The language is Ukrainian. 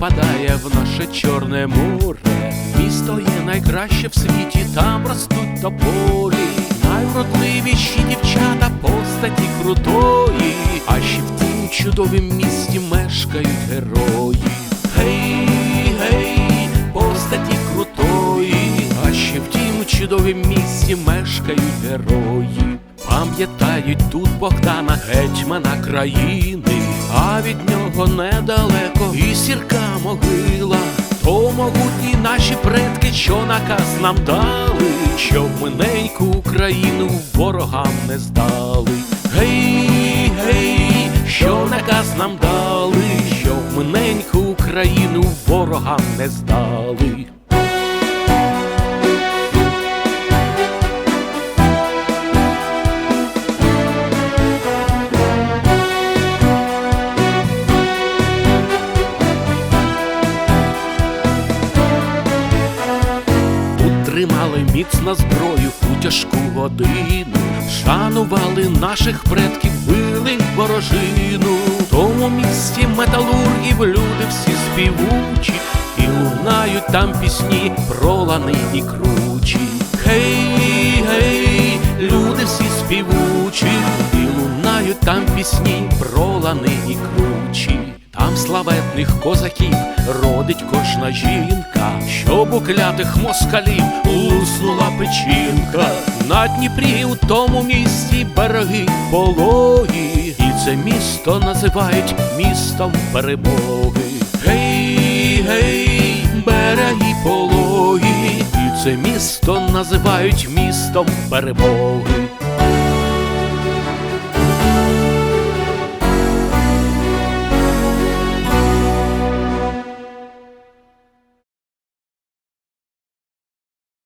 впадає в наше чорне море. Місто є найкраще в світі, там ростуть тополі, найвродливіші дівчата постаті крутої, а ще в тім чудовім місті мешкають герої. Гей, гей, постаті крутої, а ще в тім чудовім місті мешкають герої. Пам'ятають тут Богдана, гетьмана країни, а від нього недалеко і сірка могила. То могутні наші предки, що наказ нам дали, щоб ми неньку Україну ворогам не здали. Гей, гей, що наказ нам дали, щоб ми неньку Україну ворогам не здали. Тримали міцно зброю у тяжку годину, шанували наших предків, били ворожину. В тому місті металургів люди всі співучі, і лунають там пісні про лани і кручі. Гей, гей, люди всі співучі, і лунають там пісні про лани і кручі. Там славетних козаків родить кожна жінка, щоб у клятих москалів луснула печінка. На Дніпрі у тому місті береги пологі, і це місто називають містом перемоги. Гей, гей, береги пологі, і це місто називають містом перемоги.